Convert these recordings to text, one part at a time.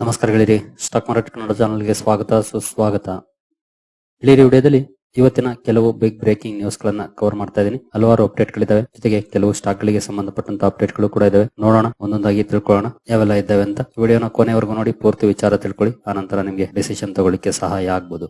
ನಮಸ್ಕಾರ ಗೆಳೆಯರಿ, stock market Kannada ಚಾನಲ್ಗೆ ಸ್ವಾಗತ, ಸುಸ್ವಾಗತ. ಗೆಳೆಯರಿ, ವಿಡಿಯೋದಲ್ಲಿ ಇವತ್ತಿನ ಕೆಲವು ಬಿಗ್ ಬ್ರೇಕಿಂಗ್ ನ್ಯೂಸ್ ಗಳನ್ನ ಕವರ್ ಮಾಡ್ತಾ ಇದ್ದೀನಿ. ಹಲವಾರು ಅಪ್ಡೇಟ್ ಗಳಿದಾವೆ ಜೊತೆಗೆ ಕೆಲವು ಸ್ಟಾಕ್ ಗಳಿಗೆ ಸಂಬಂಧಪಟ್ಟಂತ ಅಪ್ಡೇಟ್ಗಳು ಕೂಡ ಇದಾವೆ ನೋಡೋಣ, ಒಂದೊಂದಾಗಿ ತಿಳ್ಕೊಳ್ಳೋಣ. ಯಾವೆಲ್ಲ ಇದ್ದಾವೆ ಅಂತ ವಿಡಿಯೋನ ಕೊನೆವರೆಗೂ ನೋಡಿ, ಪೂರ್ತಿ ವಿಚಾರ ತಿಳ್ಕೊಳ್ಳಿ. ಆನಂತರ ನಿಮಗೆ ಡಿಸಿಷನ್ ತಗೊಳ್ಳಿಕ್ಕೆ ಸಹಾಯ ಆಗಬಹುದು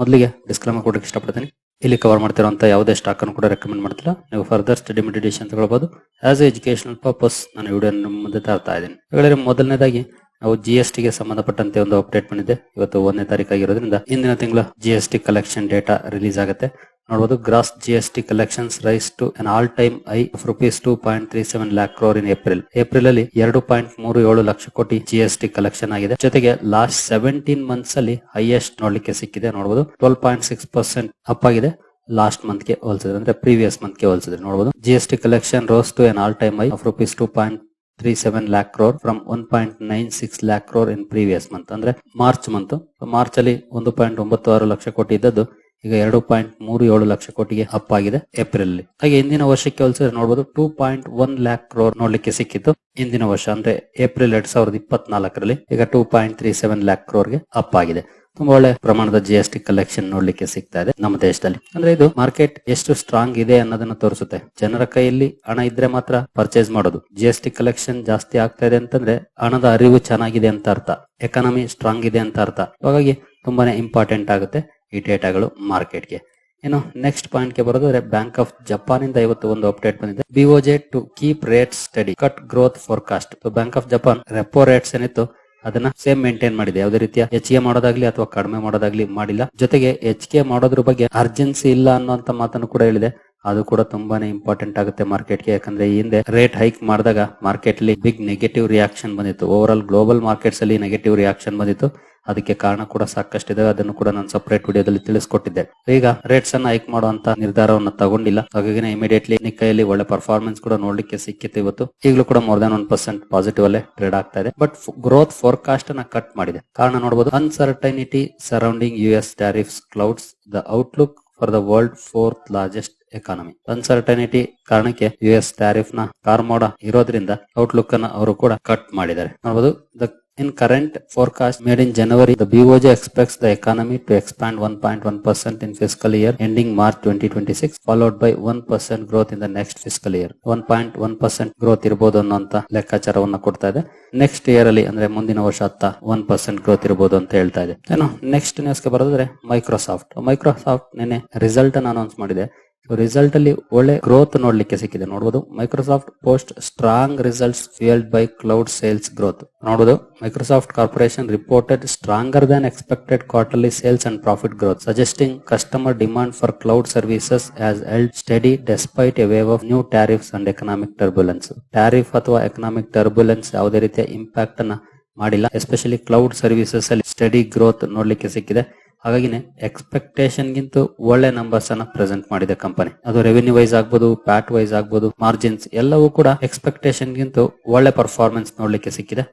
ಮೊದಲಿಗೆ ಡಿಸ್ಕ್ಲೇಮರ್ ಕೊಡಕ್ಕೆ ಇಷ್ಟಪಡ್ತೀನಿ. ಇಲ್ಲಿ ಕವರ್ ಮಾಡ್ತಿರುವಂತ ಯಾವುದೇ ಸ್ಟಾಕ್ ಅನ್ನು ಕೂಡ ರೆಕಮೆಂಡ್ ಮಾಡ್ತಿಲ್ಲ. ನೀವು ಫರ್ದರ್ ಸ್ಟಡಿ ಮೆಡಿಟೇಷನ್ ತಗೊಳ್ಬಹುದು ಆಸ್ ಎಜುಕೇಶನಲ್ ಪರ್ಪಸ್ ನಾನು ವಿಡಿಯೋ ಮುಂದೆ ತರ್ತಾ ಇದ್ದೀನಿ. ಮೊದಲನೇದಾಗಿ ನಾವು ಜಿ ಎಸ್ ಟಿಗೆ ಸಂಬಂಧಪಟ್ಟಂತೆ ಒಂದು ಅಪ್ಡೇಟ್ ಬಂದಿದೆ. ಇವತ್ತು ಒಂದನೇ ತಾರೀಕು ಆಗಿರೋದ್ರಿಂದ ಇಂದಿನ ತಿಂಗಳ G S T collection data release ಆಗುತ್ತೆ. ನೋಡಬಹುದು gross G S T collections rise to an all time high rupees two point three seven lakh crore in April April ಅಲ್ಲಿ ಎರಡು ಪಾಯಿಂಟ್ ಮೂರು ಏಳು ಲಕ್ಷ ಕೋಟಿ ಜಿ ಎಸ್ ಟಿ ಕಲೆಕ್ಷನ್ ಆಗಿದೆ. ಜೊತೆಗೆ last seventeen months ಅಲ್ಲಿ ಹೈಯೆಸ್ಟ್ ನೋಡ್ಲಿಕ್ಕೆ ಸಿಕ್ಕಿದೆ. ನೋಡಬಹುದು twelve point six percent up ಆಗಿದೆ. ಲಾಸ್ಟ್ ಮಂತ್ಗೆ ಹೋಲಿಸಿದ್ರೆ, ಅಂದ್ರೆ ಪ್ರೀವಿಯಸ್ ಮಂತ್ಗೆ ಹೋಲಿಸಿದ್ರೆ ನೋಡಬಹುದು G S T collection rose to an all time high of rupees two point three seven lakh crore from one point nine six lakh crore in previous month ಅಂದ್ರೆ March month March ಅಲ್ಲಿ ಒಂದು point ಒಂಬತ್ತು ಆರು ಲಕ್ಷ ಕೋಟಿ ಇದ್ದದ್ದು, ಈಗ ಎರಡು point ಮೂರು ಏಳು ಲಕ್ಷ ಕೋಟಿಗೆ ಅಪ್ ಆಗಿದೆ ಏಪ್ರಿಲ್ ಅಲ್ಲಿ. ಹಾಗೆ ಇಂದಿನ ವರ್ಷಕ್ಕೆ ಹೋಲಿಸಿದ್ರೆ ನೋಡಬಹುದು two point one lakh crore ನೋಡ್ಲಿಕ್ಕೆ ಸಿಕ್ಕಿತ್ತು ಇಂದಿನ ವರ್ಷ, ಅಂದ್ರೆ ಏಪ್ರಿಲ್ ಎರಡ್ ಸಾವಿರದ ಇಪ್ಪತ್ನಾಲ್ಕರಲ್ಲಿ, ಈಗ two point three seven lakh ಕ್ರೋರ್ಗೆ up ಆಗಿದೆ. ತುಂಬಾ ಒಳ್ಳೆ ಪ್ರಮಾಣದ ಜಿ ಎಸ್ ಟಿ ಕಲೆಕ್ಷನ್ ನೋಡ್ಲಿಕ್ಕೆ ಸಿಗ್ತಾ ಇದೆ ನಮ್ಮ ದೇಶದಲ್ಲಿ. ಅಂದ್ರೆ ಇದು ಮಾರ್ಕೆಟ್ ಎಷ್ಟು ಸ್ಟ್ರಾಂಗ್ ಇದೆ ಅನ್ನೋದನ್ನ ತೋರಿಸುತ್ತೆ. ಜನರ ಕೈಯಲ್ಲಿ ಹಣ ಇದ್ರೆ ಮಾತ್ರ ಪರ್ಚೇಸ್ ಮಾಡೋದು. ಜಿ ಎಸ್ ಟಿ ಕಲೆಕ್ಷನ್ ಜಾಸ್ತಿ ಆಗ್ತಾ ಇದೆ ಅಂತಂದ್ರೆ ಹಣದ ಅರಿವು ಚೆನ್ನಾಗಿದೆ ಅಂತ ಅರ್ಥ. ಎಕಾನಮಿ ಸ್ಟ್ರಾಂಗ್ ಇದೆ ಅಂತ ಅರ್ಥ. ಹಾಗಾಗಿ ತುಂಬಾನೇ ಇಂಪಾರ್ಟೆಂಟ್ ಆಗುತ್ತೆ ಈ ಡೇಟಾಗಳು ಮಾರ್ಕೆಟ್ಗೆ ಇನ್ನು ನೆಕ್ಸ್ಟ್ ಪಾಯಿಂಟ್ಗೆ ಬರೋದಾದ್ರೆ ಬ್ಯಾಂಕ್ ಆಫ್ ಜಪಾನ್ ಇಂದ ಇವತ್ತು ಒಂದು ಅಪ್ಡೇಟ್ ಬಂದಿದೆ. BOJ to keep rate steady cut growth forecast bank of Japan repo rates ಏನಿತ್ತು? ಅದನ್ನ ಸೇಮ್ ಮೇಂಟೈನ್ ಮಾಡಿದೆ. ಯಾವುದೇ ರೀತಿಯ ಹೆಚ್ಚಿಗೆ ಮಾಡೋದಾಗ್ಲಿ ಅಥವಾ ಕಡಿಮೆ ಮಾಡೋದಾಗ್ಲಿ ಮಾಡಿಲ್ಲ. ಜೊತೆಗೆ ಹೆಚ್ಚಿಗೆ ಮಾಡೋದ್ರ ಬಗ್ಗೆ ಅರ್ಜೆನ್ಸಿ ಇಲ್ಲ ಅನ್ನುವಂತ ಮಾತನ್ನು ಕೂಡ ಹೇಳಿದೆ. ಅದು ಕೂಡ ತುಂಬಾನೇ ಇಂಪಾರ್ಟೆಂಟ್ ಆಗುತ್ತೆ ಮಾರ್ಕೆಟ್ಗೆ ಯಾಕಂದ್ರೆ ಈ ಹಿಂದೆ ರೇಟ್ ಹೈಕ್ ಮಾಡಿದಾಗ ಮಾರ್ಕೆಟ್ ಅಲ್ಲಿ ಬಿಗ್ ನೆಗೆಟಿವ್ ರಿಯಾಕ್ಷನ್ ಬಂದಿತ್ತು. ಓವರ್ ಆಲ್ ಗ್ಲೋಬಲ್ ಮಾರ್ಕೆಟ್ಸ್ ಅಲ್ಲಿ ನೆಗೆಟಿವ್ ರಿಯಾಕ್ಷನ್ ಬಂದಿತ್ತು. ಅದಕ್ಕೆ ಕಾರಣ ಕೂಡ ಸಾಕಷ್ಟು ಇದೆ ಅದನ್ನು ಕೂಡ ನಾನು ಸಪರೇಟ್ ವಿಡಿಯೋದಲ್ಲಿ ತಿಳಿಸ್ಕೊಟ್ಟಿದ್ದೆ. ಈಗ ರೇಟ್ಸ್ ಅನ್ನ ಹೈಕ್ ಮಾಡುವಂತ ನಿರ್ಧಾರವನ್ನು ತಗೊಂಡಿಲ್ಲ. ಹಾಗಾಗಿ ಇಮಿಡಿಯೇಟ್ಲಿ ನಿಕ್ಕೈಯಲ್ಲಿ ಒಳ್ಳೆ ಪರ್ಫಾರ್ಮೆನ್ಸ್ ಕೂಡ ನೋಡ್ಲಿಕ್ಕೆ ಸಿಕ್ಕಿತ್ತು ಇವತ್ತು. ಈಗಲೂ ಕೂಡ more than one percent positive ಅಲ್ಲೇ ಟ್ರೇಡ್ ಆಗ್ತಾ ಇದೆ. ಬಟ್ ಗ್ರೋತ್ ಫೋರ್ಕಾಸ್ಟ್ ಅನ್ನ ಕಟ್ ಮಾಡಿದೆ. ಕಾರಣ ನೋಡಬಹುದು uncertainty surrounding U S tariffs clouds the outlook for the world fourth largest economy uncertainty ಕಾರಣಕ್ಕೆ ಯು ಎಸ್ ಟ್ಯಾರಿಫ್ನ ಕಾರ್ಮೋಡ ಇರೋದ್ರಿಂದ ಔಟ್ಲುಕ್ ಅನ್ನ ಅವರು ಕೂಡ ಕಟ್ ಮಾಡಿದ್ದಾರೆ. ನೋಡಬಹುದು the In current forecast made in January, the BOJ expects the economy to expand 1.1% in twenty year ending March 2026, followed by 1% growth in the next fiscal year. 1.1% growth ಇರಬಹುದು ಅನ್ನೋಂತ ಲೆಕ್ಕಾಚಾರವನ್ನ ಕೊಡ್ತಾ ಇದೆ. ನೆಕ್ಸ್ಟ್ ಇಯರ್ ಅಲ್ಲಿ ಅಂದ್ರೆ ಮುಂದಿನ ವರ್ಷ ಹತ್ತ ಒನ್ ಪರ್ಸೆಂಟ್ ಗ್ರೋತ್ ಇರಬಹುದು ಅಂತ ಹೇಳ್ತಾ ಇದೆ. ಏನೋ ನೆಕ್ಸ್ಟ್ ನ್ಯೂಸ್ಗೆ ಬರೋದಾದ್ರೆ ಮೈಕ್ರೋಸಾಫ್ಟ್ ಮೈಕ್ರೋಸಾಫ್ಟ್ ನಿನ್ನೆ ರಿಸಲ್ಟ್ ಅನ್ನು ಅನೌನ್ಸ್ ಮಾಡಿದೆ. ರಿಸಲ್ಟ್ ಅಲ್ಲಿ ಒಳ್ಳೆ ಗ್ರೋತ್ ನೋಡ್ಲಿಕ್ಕೆ ಸಿಕ್ಕಿದೆ. ನೋಡಬಹುದು Microsoft post strong results fuelled by cloud sales growth ನೋಡಬಹುದು Microsoft corporation reported stronger than expected quarterly sales and profit growth suggesting customer demand for cloud services as held steady despite a wave of new tariffs and economic turbulence tariff ಅಥವಾ economic turbulence ಯಾವುದೇ ರೀತಿಯ impact ಅನ್ನ ಮಾಡಿಲ್ಲ. Especially cloud services ಅಲ್ಲಿ steady growth ನೋಡ್ಲಿಕ್ಕೆ ಸಿಕ್ಕಿದೆ. ಹಾಗಾಗಿನೇ expectation ಗಿಂತ ಒಳ್ಳೆ ನಂಬರ್ಸ್ ಅನ್ನ ಪ್ರೆಸೆಂಟ್ ಮಾಡಿದೆ ಕಂಪನಿ ಅದು ರೆವೆನ್ಯೂ ವೈಸ್ ಆಗ್ಬೋದು ಪ್ಯಾಟ್ ವೈಸ್ ಆಗ್ಬೋದು ಮಾರ್ಜಿನ್ಸ್ ಎಲ್ಲವೂ ಕೂಡ ಎಕ್ಸ್ಪೆಕ್ಟೇಷನ್ ಗಿಂತ ಒಳ್ಳೆ ಪರ್ಫಾರ್ಮೆನ್ಸ್ ನೋಡ್ಲಿಕ್ಕೆ ಸಿಕ್ಕಿದೆ.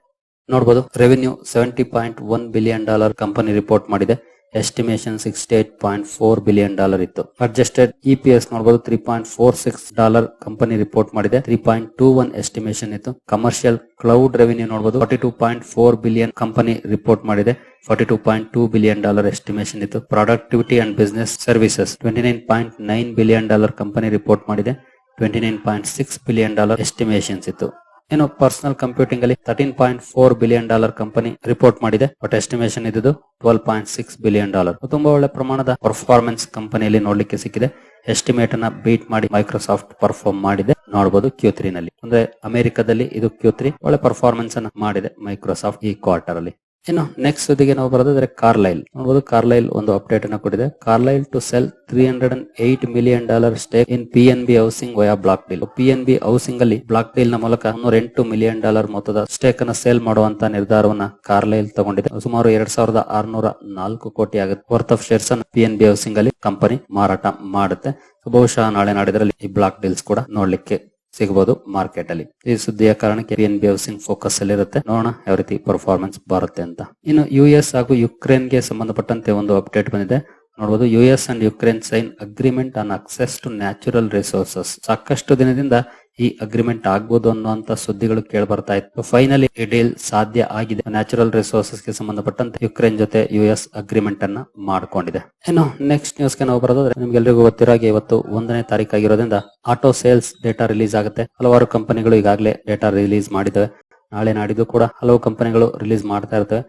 ನೋಡಬಹುದು revenue seventy point one billion dollar company report ಮಾಡಿದೆ. Estimation sixty eight point four billion dollar ಇತ್ತು ಅಡ್ಜಸ್ಟೆಡ್ ಇಪಿಎಸ್ ನೋಡಬಹುದು three point four six dollar company report ಮಾಡಿದೆ. Three point two one estimation ಇತ್ತು. ಕಮರ್ಷಿಯಲ್ ಕ್ಲೌಡ್ ರೆವಿನ್ಯೂ ನೋಡಬಹುದು forty two point four billion company report ಮಾಡಿದೆ. Forty two point two billion dollar estimation ಇತ್ತು. Productivity and business services twenty nine point nine billion dollar company report ಮಾಡಿದೆ. Twenty nine point six billion dollar estimations ಇತ್ತು. ಇನ್ನು personal computing ಅಲ್ಲಿ thirteen point four billion dollar company report ಮಾಡಿದೆ. But estimation ಇದ್ದು twelve point six billion dollar ತುಂಬಾ ಒಳ್ಳೆ ಪ್ರಮಾಣದ performance ಕಂಪನಿಯಲ್ಲಿ ನೋಡ್ಲಿಕ್ಕೆ ಸಿಕ್ಕಿದೆ. ಎಸ್ಟಿಮೇಟ್ ಅನ್ನ ಬೀಟ್ ಮಾಡಿ ಮೈಕ್ರೋಸಾಫ್ಟ್ ಪರ್ಫಾರ್ಮ್ ಮಾಡಿದೆ. ನೋಡಬಹುದು ಕ್ಯೂ ತ್ರೀ ನಲ್ಲಿ. ಅಂದ್ರೆ ಅಮೆರಿಕದಲ್ಲಿ ಇದು ಕ್ಯೂ ತ್ರೀ ಒಳ್ಳೆ ಪರ್ಫಾರ್ಮೆನ್ಸ್ ಅನ್ನ ಮಾಡಿದೆ ಮೈಕ್ರೋಸಾಫ್ಟ್ ಈ ಕ್ವಾರ್ಟರ್ ಅಲ್ಲಿ. ಇನ್ನು ನೆಕ್ಸ್ಟ್ ಸುದ್ದಿಗೆ ನಾವು ಬರೋದಾದ್ರೆ ಕಾರ್ಲೈಲ್ ನೋಡಬಹುದು ಕಾರ್ಲೈಲ್ ಒಂದು ಅಪ್ಡೇಟ್ ಅನ್ನು ಕೊಟ್ಟಿದೆ. Carlyle to sell three hundred and eight million dollar stake in P N B housing via block deal P N B housing ಅಲ್ಲಿ ಬ್ಲಾಕ್ ಡೀಲ್ನ ಮೂಲಕ ಮುನ್ನೂರ ಎಂಟು ಮಿಲಿಯನ್ ಡಾಲರ್ ಮೊತ್ತದ ಸ್ಟೇಕ್ ಅನ್ನು ಸೇಲ್ ಮಾಡುವಂತ ನಿರ್ಧಾರವನ್ನ ಕಾರ್ಲೈಲ್ ತಗೊಂಡಿದೆ. ಸುಮಾರು ಎರಡ್ ಸಾವಿರದ ಆರ್ನೂರ ನಾಲ್ಕು ಕೋಟಿ ಆಗುತ್ತೆ. ವರ್ತ್ ಆಫ್ ಶೇರ್ಸ್ ಅನ್ನು ಪಿ ಎನ್ ಬಿ ಹೌಸಿಂಗ್ ಅಲ್ಲಿ ಕಂಪನಿ ಮಾರಾಟ ಮಾಡುತ್ತೆ. ಬಹುಶಃ ನಾಳೆ ನಾಡಿದ್ರಲ್ಲಿ ಈ ಬ್ಲಾಕ್ ಡೀಲ್ಸ್ ಕೂಡ ನೋಡ್ಲಿಕ್ಕೆ ಸಿಗಬಹುದು ಮಾರ್ಕೆಟ್ ಅಲ್ಲಿ. ಈ ಸುದ್ದಿಯ ಕಾರಣಕ್ಕೆ ಎನ್ ಬಿ ಹೌಸಿಂಗ್ ಫೋಕಸ್ ಅಲ್ಲಿ ಇರುತ್ತೆ. ನೋಡೋಣ ಯಾವ ರೀತಿ ಪರ್ಫಾರ್ಮೆನ್ಸ್ ಬರುತ್ತೆ ಅಂತ. ಇನ್ನು ಯು ಎಸ್ ಹಾಗೂ ಯುಕ್ರೇನ್ಗೆ ಸಂಬಂಧಪಟ್ಟಂತೆ ಒಂದು ಅಪ್ಡೇಟ್ ಬಂದಿದೆ. ನೋಡಬಹುದು U S and Ukraine sign agreement on access to natural resources ಸಾಕಷ್ಟು ದಿನದಿಂದ ಈ ಅಗ್ರಿಮೆಂಟ್ ಆಗ್ಬೋದು ಅನ್ನುವಂತ ಸುದ್ದಿಗಳು ಕೇಳಿ ಬರ್ತಾ ಇತ್ತು. ಫೈನಲಿ ಈ ಡೀಲ್ ಸಾಧ್ಯ ಆಗಿದೆ. ನ್ಯಾಚುರಲ್ ರಿಸೋರ್ಸಸ್ಗೆ ಸಂಬಂಧಪಟ್ಟಂತೆ ಯುಕ್ರೇನ್ ಜೊತೆ ಯು ಎಸ್ ಅಗ್ರಿಮೆಂಟ್ ಅನ್ನ ಮಾಡಿಕೊಂಡಿದೆ. ಇನ್ನು ನೆಕ್ಸ್ಟ್ ನ್ಯೂಸ್ಗೆ ನಾವು ಬರೋದಾದ್ರೆ, ನಿಮ್ಗೆಲ್ರಿಗೂ ಗೊತ್ತಿರೋ ಇವತ್ತು ಒಂದನೇ ತಾರೀಕು ಆಗಿರೋದ್ರಿಂದ ಆಟೋ ಸೇಲ್ಸ್ ಡೇಟಾ ರಿಲೀಸ್ ಆಗುತ್ತೆ. ಹಲವಾರು ಕಂಪನಿಗಳು ಈಗಾಗಲೇ ಡೇಟಾ ರಿಲೀಸ್ ಮಾಡಿದವೆ ನಾಳೆ ನಾಡಿದ್ದು ಕೂಡ ಹಲವು ಕಂಪನಿಗಳು ರಿಲೀಸ್ ಮಾಡ್ತಾ ಇರ್ತವೆ.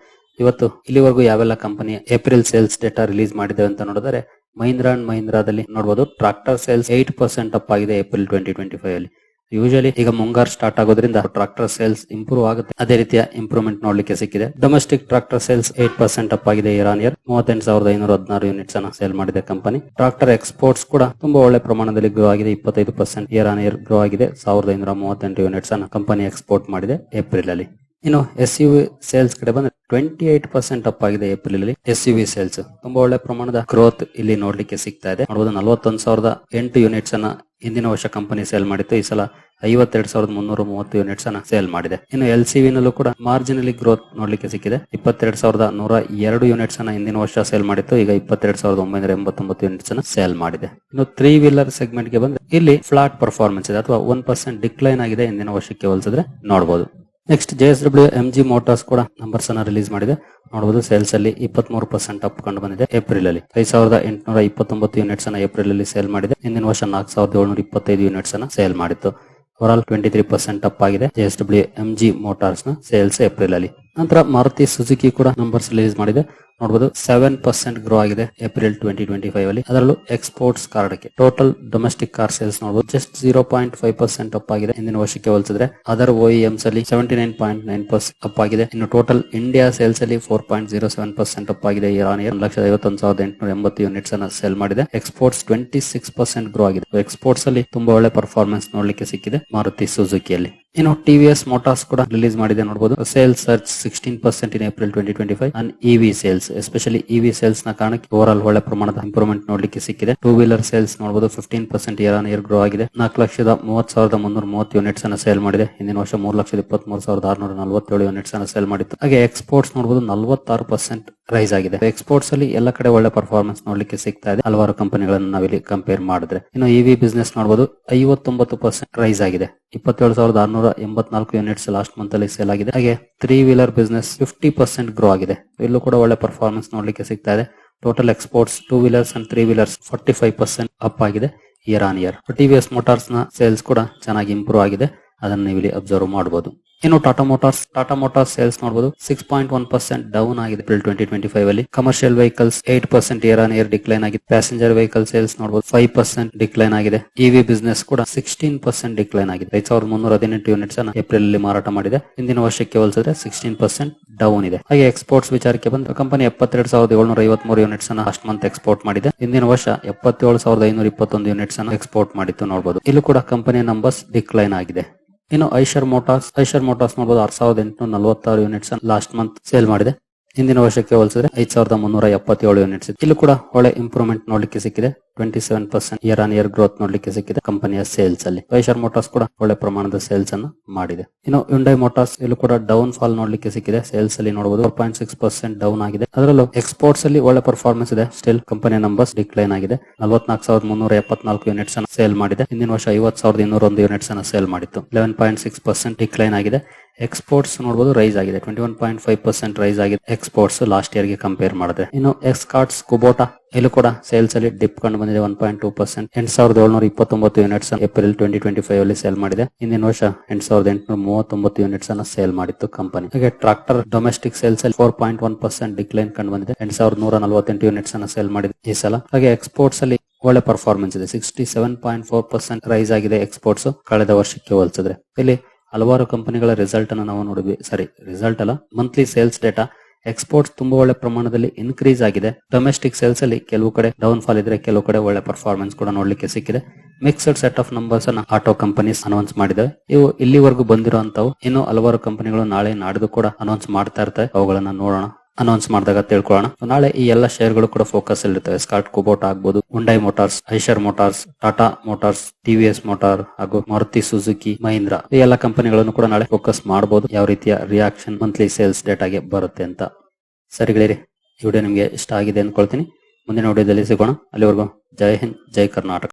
ಇವತ್ತು ಇಲ್ಲಿವರೆಗೂ ಯಾವೆಲ್ಲ company April sales data release ಮಾಡಿದೆ ಅಂತ ನೋಡಿದ್ರೆ ಮಹೀಂದ್ರಾ ಅಂಡ್ ಮಹೀಂದ್ರಾದಲ್ಲಿ ನೋಡಬಹುದು tractor sales eight percent up ಆಗಿದೆ ಏಪ್ರಿಲ್ ಟ್ವೆಂಟಿ ಟ್ವೆಂಟಿ ಫೈವ್ ಅಲ್ಲಿ ಯೂಶಲಿ ಈಗ ಮುಂಗಾರು ಸ್ಟಾರ್ಟ್ ಆಗೋದ್ರಿಂದ ಟ್ರಾಕ್ಟರ್ ಸೇಲ್ಸ್ ಇಂಪ್ರೂವ್ ಆಗುತ್ತೆ. ಅದೇ ರೀತಿಯ ಇಂಪ್ರೂವ್ಮೆಂಟ್ ನೋಡ್ಲಿಕ್ಕೆ ಸಿಕ್ಕಿದೆ. Domestic tractor sales eight percent up ಆಗಿದೆ ಇಯರ್ ಆನ್ ಇಯರ್ ಮೂವತ್ತೆಂಟು ಸಾವಿರದ ಐನೂರ ಹದಿನಾರು ಯೂನಿಟ್ಸ್ ಅನ್ನ ಸೇಲ್ ಮಾಡಿದೆ ಕಂಪನಿ ಟ್ರಾಕ್ಟರ್ ಎಕ್ಸ್ಪೋರ್ಟ್ಸ್ ಕೂಡ ತುಂಬಾ ಒಳ್ಳೆ ಪ್ರಮಾಣದಲ್ಲಿ ಗ್ರೋ ಆಗಿದೆ. ಇಪ್ಪತ್ತೈದು percent year on year grow ಆಗಿದೆ. ಸಾವಿರದ ಐನೂರ ಮೂವತ್ತೆಂಟು ಯೂನಿಟ್ಸ್ ಅನ್ನ ಕಂಪನಿ ಎಕ್ಸ್ಪೋರ್ಟ್ ಮಾಡಿದೆ ಏಪ್ರಿಲ್ ಅಲ್ಲಿ. ಇನ್ನು ಎಸ್ ಯು ವಿ ಸೇಲ್ಸ್ ಕಡೆ ಬಂದ್ರೆ ಟ್ವೆಂಟಿ ಏಟ್ ಪರ್ಸೆಂಟ್ ಅಪ್ ಆಗಿದೆ ಏಪ್ರಿಲ್ ಅಲ್ಲಿ ಎಸ್ ಯು ವಿ ಸೇಲ್ಸ್ ತುಂಬಾ ಒಳ್ಳೆ ಪ್ರಮಾಣದ ಗ್ರೋತ್ ಇಲ್ಲಿ ನೋಡ್ಲಿಕ್ಕೆ ಸಿಗ್ತಾ ಇದೆ. ನೋಡಬಹುದು ನಲವತ್ತೊಂದು ಸಾವಿರದ ಎಂಟು ಯೂನಿಟ್ಸ್ ಅನ್ನ ಹಿಂದಿನ ವರ್ಷ ಕಂಪನಿ ಸೇಲ್ ಮಾಡಿತ್ತು. ಈ ಸಲ ಐವತ್ತೆರಡು ಸಾವಿರದ ಮುನ್ನೂರ ಮೂವತ್ತು ಯೂನಿಟ್ಸ್ ಅನ್ನ ಸೇಲ್ ಮಾಡಿದೆ. ಇನ್ನು ಎಲ್ ಸಿ ನಲ್ಲೂ ಕೂಡ ಮಾರ್ಜಿನಲಿ ಗ್ರೋತ್ ನೋಡ್ಲಿಕ್ಕೆ ಸಿಕ್ಕಿದೆ. ಇಪ್ಪತ್ತೆರಡು ಸಾವಿರದ ನೂರ ಎರಡು ಯೂನಿಟ್ಸ್ ಅನ್ನ ಹಿಂದಿನ ವರ್ಷ ಸೇಲ್ ಮಾಡಿತ್ತು. ಈಗ ಇಪ್ಪತ್ತೆರಡು ಸಾವಿರದ ಒಂಬೈನೂರ ಎಂಬತ್ತೊಂಬತ್ತು ಯೂನಿಟ್ಸ್ ಅನ್ನ ಸೇಲ್ ಮಾಡಿದೆ. ಇನ್ನು ತ್ರೀ ವೀಲರ್ ಸೆಗ್ಮೆಂಟ್ಗೆ ಬಂದ್ರೆ ಇಲ್ಲಿ ಫ್ಲಾಟ್ ಪರ್ಫಾರ್ಮೆನ್ಸ್ ಇದೆ. ಅಥವಾ ಒನ್ ಪರ್ಸೆಂಟ್ ಡಿಕ್ಲೈನ್ ಆಗಿದೆ ಹಿಂದಿನ ವರ್ಷಕ್ಕೆ ಹೋಲಿಸಿದ್ರೆ ನೋಡಬಹುದು next J S W M G Motors ಕೂಡ ನಂಬರ್ಸ್ ಅನ್ನ ರಿಲೀಸ್ ಮಾಡಿದೆ. ನೋಡಬಹುದು ಸೇಲ್ಸ್ ಅಲ್ಲಿ ಇಪ್ಪತ್ಮೂರು ಪರ್ಸೆಂಟ್ ಅಪ್ ಕಂಡು ಬಂದಿದೆ ಏಪ್ರಿಲ್ ಅಲ್ಲಿ. ಐದು ಸಾವಿರದ ಎಂಟುನೂರ ಇಪ್ಪತ್ತೊಂಬತ್ತು ಯೂನಿಟ್ಸ್ ಅನ್ನ ಏಪ್ರಿಲ್ ಅಲ್ಲಿ ಸೇಲ್ ಮಾಡಿದೆ. ಹಿಂದಿನ ವರ್ಷ ನಾಲ್ಕು ಸಾವಿರದ ಏಳ್ನೂರ ಇಪ್ಪತ್ತೈದು ಯೂನಿಟ್ಸ್ ಅನ್ನ ಸೇಲ್ ಮಾಡಿತ್ತು. Overall twenty three percent up ಆಗಿದೆ J S W M G ಮೋಟಾರ್ಸ್ನ sales April ಅಲ್ಲಿ. ನಂತರ ಮಾರುತಿ ಸುಜುಕಿ ಕೂಡ ನಂಬರ್ಸ್ ರಿಲೀಸ್ ಮಾಡಿದೆ. ನೋಡಬಹುದು ಸೆವೆನ್ ಪರ್ಸೆಂಟ್ ಗ್ರೋ ಆಗಿದೆ ಏಪ್ರಿಲ್ ಟ್ವೆಂಟಿ ಟ್ವೆಂಟಿ ಫೈವ್ ಅಲ್ಲಿ. ಅದರಲ್ಲೂ ಎಕ್ಸ್ಪೋರ್ಟ್ಸ್ ಕಾರ್ಡ್ಗೆ ಟೋಟಲ್ ಡೊಮೆಸ್ಟಿಕ್ ಕಾರ್ ಸೇಲ್ಸ್ ನೋಡಬಹುದು just zero point five percent up ಆಗಿದೆ ಹಿಂದಿನ ವರ್ಷಕ್ಕೆ ಹೋಲಿಸಿದ್ರೆ. ಅದರ್ ಓಇಎಂಸ್ ಅಲ್ಲಿ seventy nine point nine percent up ಆಗಿದೆ. ಇನ್ನು ಟೋಟಲ್ ಇಂಡಿಯಾ ಸೇಲ್ಸ್ ಅಲ್ಲಿ four point zero seven percent up ಆಗಿದೆ. ಇಯರ್ ಆನ್ ಲಕ್ಷದ ಐವತ್ತೊಂದು ಸಾವಿರದ ಎಂಟುನೂರ ಎಂಬತ್ತು ಯೂನಿಟ್ಸ್ ಅನ್ನ ಸೇಲ್ ಮಾಡಿದೆ. Exports twenty six percent grow ಆಗಿದೆ ಎಕ್ಸ್ಪೋರ್ಟ್ಸ್ ಅಲ್ಲಿ ತುಂಬಾ ಒಳ್ಳೆ ಪರ್ಫಾರ್ಮೆನ್ಸ್ ನೋಡ್ಲಿಕ್ಕೆ ಸಿಕ್ಕಿದೆ ಮಾರುತಿ ಸುಜುಕಿಯಲ್ಲಿ ಇನ್ನು ಎಸ್ ಮೋಟಾರ್ಸ್ ಕೂಡ ರಿಲೀಸ್ ಮಾಡಿದೆ ನೋಡಬಹುದು sales surge sixteen percent in April twenty twenty five and EV sales especially EV ಸೇಲ್ಸ್ನ ಕಾರಣಕ್ಕೆ ಓವರ್ ಆಲ್ ಒಳ್ಳೆ ಪ್ರಮಾಣದ ಇಂಪ್ರೂವ್ಮೆಂಟ್ ನೋಡಲಿಕ್ಕೆ ಸಿಕ್ಕಿದೆ. ಟೂ ವೀಲರ್ ಸೇಲ್ಸ್ ನೋಡಬಹುದು fifteen percent year on year grow ಆಗಿದೆ. ನಾಲ್ಕು ಲಕ್ಷದ ಮೂವತ್ ಸಾವಿರದ ಮುನ್ನೂರ ಮೂವತ್ತು ಯೂನಿಟ್ಸ್ ಅನ್ನ ಸೇಲ್ ಮಾಡಿದೆ. ಹಿಂದಿನ ವರ್ಷ ಮೂರು ಲಕ್ಷದ ಇಪ್ಪತ್ಮೂರು ಸಾವಿರದ ಆರುನೂರ ನಲವತ್ತೇಳು ಯೂನಿಟ್ಸ್ ಅನ್ನ ಸೇಲ್ ಮಾಡಿತ್ತು. ಹಾಗೆ ಎಕ್ಸ್ಪೋರ್ಟ್ಸ್ ನೋಡಬಹುದು ನಲವತ್ತಾರು ಪರ್ಸೆಂಟ್ ರೈಸ್ ಆಗಿದೆ. ಎಕ್ಸ್ಪೋರ್ಟ್ಸ್ ಅಲ್ಲಿ ಎಲ್ಲ ಕಡೆ ಒಳ್ಳೆ ಪರ್ಫಾರ್ಮೆನ್ಸ್ ನೋಡಲಿಕ್ಕೆ ಸಿಗ್ತಾ ಇದೆ. ಹಲವಾರು ಕಂಪನಿಗಳನ್ನು ನಾವಿಲ್ಲಿ ಕಂಪೇರ್ ಮಾಡಿದ್ರೆ. ಇನ್ನು ಇವಿ ಬಿಸ್ನೆಸ್ ನೋಡಬಹುದು ಐವತ್ತೊಂಬತ್ತು ಪರ್ಸೆಂಟ್ ರೈಸ್ ಆಗಿದೆ. ಇಪ್ಪತ್ತೇಳು ಸಾವಿರದ ಆರುನೂರ ಎಂಬತ್ನಾಲ್ಕು ಯೂನಿಟ್ಸ್ ಲಾಸ್ಟ್ ಮಂತ್ ಅಲ್ಲಿ ಸೇಲ್ ಆಗಿದೆ. ಹಾಗೆ three wheeler business fifty percent grow ಆಗಿದೆ. ಇಲ್ಲೂ ಕೂಡ ಒಳ್ಳೆ ಪರ್ಫಾರ್ಮೆನ್ಸ್ ನೋಡ್ಲಿಕ್ಕೆ ಸಿಗ್ತಾ ಇದೆ. Total exports two wheelers and three wheelers forty five percent up ಆಗಿದೆ ಇಯರ್ ಆನ್ ಇಯರ್ ಟಿವಿಎಸ್ ಮೋಟಾರ್ಸ್ನ ಸೇಲ್ಸ್ ಕೂಡ ಚೆನ್ನಾಗಿ ಇಂಪ್ರೂವ್ ಆಗಿದೆ. ಅದನ್ನ ನೀವು ಇಲ್ಲಿ ಅಬ್ಸರ್ವ್ ಮಾಡಬಹುದು ಇನ್ನು Tata Motors Tata Motors sales ನೋಡಬಹುದು six point one percent down ಆಗಿದೆ ಏಪ್ರಿಲ್ ಟ್ವೆಂಟಿ ಟ್ವೆಂಟಿ ಫೈವ್ ಅಲ್ಲಿ. Commercial vehicles eight percent year on year decline ಆಗಿದೆ. ಪ್ಯಾಸೆಂಜರ್ ವೆಹಿಕಲ್ ಸೇಲ್ಸ್ ನೋಡಬಹುದು ಫೈವ್ ಪರ್ಸೆಂಟ್ ಡಿಕ್ಲೈನ್ ಆಗಿದೆ. ಇವಿ ಬಿಸ್ನೆಸ್ ಕೂಡ sixteen percent decline ಆಗಿದೆ. ಐದು ಸಾವಿರದ ಮುನ್ನೂರ ಹದಿನೆಂಟು ಯೂನಿಟ್ಸ್ ಅನ್ನ ಏಪ್ರಿಲ್ ಅಲ್ಲಿ ಮಾರಾಟ ಮಾಡಿದೆ. ಹಿಂದಿನ ವರ್ಷಕ್ಕೆ ಹೋಲಿಸಿದ್ರೆ ಸಿಕ್ಸ್ಟೀನ್ ಪರ್ಸೆಂಟ್ ಡೌನ್ ಇದೆ. ಹಾಗೆ ಎಕ್ಸ್ಪೋರ್ಟ್ಸ್ ವಿಚಾರಕ್ಕೆ ಬಂದ್ರೆ ಕಂಪನಿ ಎಪ್ಪತ್ತೆರಡು ಸಾವಿರದ ಏಳ್ನೂರ ಐವತ್ಮೂರು ಯೂನಿಟ್ಸ್ ಅನ್ನ ಲಾಸ್ಟ್ ಮಂತ್ ಎಕ್ಸ್ಪೋರ್ಟ್ ಮಾಡಿದೆ. ಹಿಂದಿನ ವರ್ಷ ಎಪ್ಪತ್ತೇಳು ಸಾವಿರದ ಐನೂರ ಇಪ್ಪತ್ತೊಂದು ಯೂನಿಟ್ಸ್ ಅನ್ನ ಎಕ್ಸ್ಪೋರ್ಟ್ ಮಾಡಿತ್ತು ನೋಡಬಹುದು ಇಲ್ಲೂ ಕೂಡ ಕಂಪನಿಯ ನಂಬರ್ಸ್ ಡಿಕ್ಲೈನ್ ಆಗಿದೆ. ಇನ್ನು ಐಷರ್ ಮೋಟಾರ್ಸ್ ಐಷರ್ ಮೋಟಾರ್ಸ್ ನೋಡಬಹುದು ಆರ್ ಸಾವಿರದ ಎಂಟುನೂರ ನಲವತ್ತಾರು ಯೂನಿಟ್ಸ್ ಲಾಸ್ಟ್ ಮಂತ್ ಸೇಲ್ ಮಾಡಿದೆ. ಹಿಂದಿನ ವರ್ಷಕ್ಕೆ ಹೋಲಿಸಿದ್ರೆ ಐದ್ ಸಾವಿರದ ಮುನ್ನೂರ ಎಪ್ಪತ್ತೇಳು ಯೂನಿಟ್ಸ್ ಇಲ್ಲೂ ಕೂಡ ಒಳ್ಳೆ ಇಂಪ್ರೂವ್ಮೆಂಟ್ ನೋಡ್ಲಿಕ್ಕೆ ಸಿಕ್ಕಿದೆ. Twenty seven percent year on year growth ನೋಡ್ಲಿಕ್ಕೆ ಸಿಕ್ಕಿದೆ ಕಂಪನಿಯ ಸೇಲ್ಸ್ ಅಲ್ಲಿ. ಐಷರ್ ಮೋಟಾರ್ಸ್ ಕೂಡ ಒಳ್ಳೆ ಪ್ರಮಾಣದ ಸೇಲ್ಸ್ ಅನ್ನು ಮಾಡಿದೆ. ಇನ್ನು ಯುಂಡೈ ಮೋಟಾರ್ಸ್ ಇಲ್ಲೂ ಕೂಡ ಡೌನ್ ಫಾಲ್ ನೋಡ್ಲಿಕ್ಕೆ ಸಿಕ್ಕಿದೆ. ಸೇಲ್ಸ್ ಅಲ್ಲಿ ನೋಡಬಹುದು four point six percent down ಆಗಿದೆ. ಅದರಲ್ಲೂ ಎಕ್ಸ್ಪೋರ್ಟ್ಸ್ ಅಲ್ಲಿ ಒಳ್ಳೆ ಪರ್ಫಾರ್ಮೆನ್ಸ್ ಇದೆ. ಸ್ಟಿಲ್ ಕಂಪನಿಯ ನಂಬರ್ಸ್ ಡಿಕ್ಲೈನ್ ಆಗಿದೆ. ನಲವತ್ನಾಲ್ಕು ಸಾವಿರದ ಮುನ್ನೂರ ಎಪ್ಪತ್ನಾಲ್ಕು ಯೂನಿಟ್ಸ್ ಅನ್ನು ಸೇಲ್ ಮಾಡಿದೆ. ಹಿಂದಿನ ವರ್ಷ ಐವತ್ ಸಾವಿರದ ಇನ್ನೂರ ಒಂದು ಯೂನಿಟ್ಸ್ ಅನ್ನು ಸೇಲ್ ಮಾಡಿತ್ತು. Eleven point six percent decline ಆಗಿದೆ. ಎಕ್ಸ್ಪೋರ್ಟ್ಸ್ ನೋಡಬಹುದು ರೈಸ್ ಆಗಿದೆ. Twenty one point five percent rise ಆಗಿದೆ. ಎಕ್ಸ್ಪೋರ್ಟ್ಸ್ ಲಾಸ್ಟ್ ಇಯರ್ಗೆ ಕಂಪೇರ್ ಮಾಡಿದ್ರೆ ಇನ್ನು ಎಕ್ಸ್ಕಾರ್ಟ್ಸ್ ಕುಬೋಟಾ ಇಲ್ಲೂ ಕೂಡ ಸೇಲ್ಸ್ ಅಲ್ಲಿ ಡಿಪ್ ಕಂಡು ಬಂದಿದೆ ಒನ್ ಪಾಯಿಂಟ್ ಟೂ ಪರ್ಸೆಂಟ್ ಎಂಟು ಸಾವಿರದ ಏಳ್ನೂರ ಇಪ್ಪತ್ತೊಂಬತ್ತು units April twenty twenty five ಅಲ್ಲಿ ಸೇಲ್ ಮಾಡಿದೆ. ಹಿಂದಿನ ವರ್ಷ ಎಂಟ್ ಸಾವಿರದ ಎಂಟುನೂರ ಮೂವತ್ತೊಂಬತ್ತು ಯೂನಿಟ್ಸ್ ಅನ್ನ ಸೇಲ್ ಮಾಡಿತ್ತು ಕಂಪನಿ ಹಾಗೆ ಟ್ರಾಕ್ಟರ್ ಡೊಮೆಸ್ಟಿಕ್ ಸೇಲ್ಸ್ ಅಲ್ಲಿ four point one percent decline ಕಂಡು ಬಂದಿದೆ. ಎಂಟ್ ಸಾವಿರದ ನೂರ ನಲವತ್ತೆಂಟು ಯೂನಿಟ್ಸ್ ಅನ್ನ ಸೇಲ್ ಮಾಡಿದೆ ಈ ಸಲ. ಹಾಗೆ ಎಕ್ಸ್ಪೋರ್ಟ್ಸ್ ಅಲ್ಲಿ ಒಳ್ಳೆ ಪರ್ಫಾರ್ಮೆನ್ಸ್ ಇದೆ. Sixty seven point four percent rise ಆಗಿದೆ ಎಕ್ಸ್ಪೋರ್ಟ್ಸ್ ಕಳೆದ ವರ್ಷಕ್ಕೆ ಹೋಲಿಸಿದ್ರೆ. ಇಲ್ಲಿ ಹಲವಾರು ಕಂಪನಿಗಳ ರಿಸಲ್ಟ್ ಅನ್ನು ನಾವು ನೋಡಿದ್ವಿ. ಸಾರಿ ರಿಸಲ್ಟ್ ಅಲ್ಲ ಮಂತ್ಲಿ ಸೇಲ್ಸ್ ಡೇಟಾ ಎಕ್ಸ್ಪೋರ್ಟ್ಸ್ ತುಂಬಾ ಒಳ್ಳೆ ಪ್ರಮಾಣದಲ್ಲಿ ಇನ್ಕ್ರೀಸ್ ಆಗಿದೆ. ಡೊಮೆಸ್ಟಿಕ್ ಸೇಲ್ಸ್ ಅಲ್ಲಿ ಕೆಲವು ಕಡೆ ಡೌನ್ ಫಾಲ್ ಇದ್ರೆ ಕೆಲವು ಕಡೆ ಒಳ್ಳೆ ಪರ್ಫಾರ್ಮೆನ್ಸ್ ಕೂಡ ನೋಡ್ಲಿಕ್ಕೆ ಸಿಕ್ಕಿದೆ. ಮಿಕ್ಸ್ಡ್ ಸೆಟ್ ಆಫ್ ನಂಬರ್ಸ್ ಅನ್ನ ಆಟೋ ಕಂಪನೀಸ್ ಅನೌನ್ಸ್ ಮಾಡಿದೆ ಇವು ಇಲ್ಲಿವರೆಗೂ ಬಂದಿರುವಂತವು ಇನ್ನು ಹಲವಾರು ಕಂಪನಿಗಳು ನಾಳೆ ನಾಡಿದ್ದು ಕೂಡ ಅನೌನ್ಸ್ ಮಾಡ್ತಾ ಇರ್ತವೆ ಅವುಗಳನ್ನ ನೋಡೋಣ. ಅನೌನ್ಸ್ ಮಾಡಿದಾಗ ತಿಳ್ಕೊಳ್ಳೋಣ. ನಾಳೆ ಈ ಎಲ್ಲ ಶೇರ್ಗಳು ಕೂಡ ಫೋಕಸ್ ಇರ್ತವೆ. ಸ್ಕಾಟ್ ಕುಬೋಟ್ ಆಗ್ಬಹುದು Hyundai Motors Eicher Motors Tata Motors TVS Motor ಹಾಗೂ ಮಾರುತಿ ಸುಜುಕಿ ಮಹೀಂದ್ರ ಈ ಎಲ್ಲ ಕಂಪನಿಗಳನ್ನು ಕೂಡ ನಾಳೆ ಫೋಕಸ್ ಮಾಡಬಹುದು ಯಾವ ರೀತಿಯ ರಿಯಾಕ್ಷನ್ ಮಂತ್ಲಿ ಸೇಲ್ಸ್ ಡೇಟಾಗೆ ಬರುತ್ತೆ ಅಂತ. ಸರಿ ಗೆಳೆಯರಿ, ಈ ವಿಡಿಯೋ ನಿಮಗೆ ಇಷ್ಟ ಆಗಿದೆ ಅಂದ್ಕೊಳ್ತೀನಿ. ಮುಂದಿನ ವಿಡಿಯೋದಲ್ಲಿ ಸಿಗೋಣ. ಅಲ್ಲಿವರೆಗೂ ಜೈ ಹಿಂದ್, ಜೈ ಕರ್ನಾಟಕ.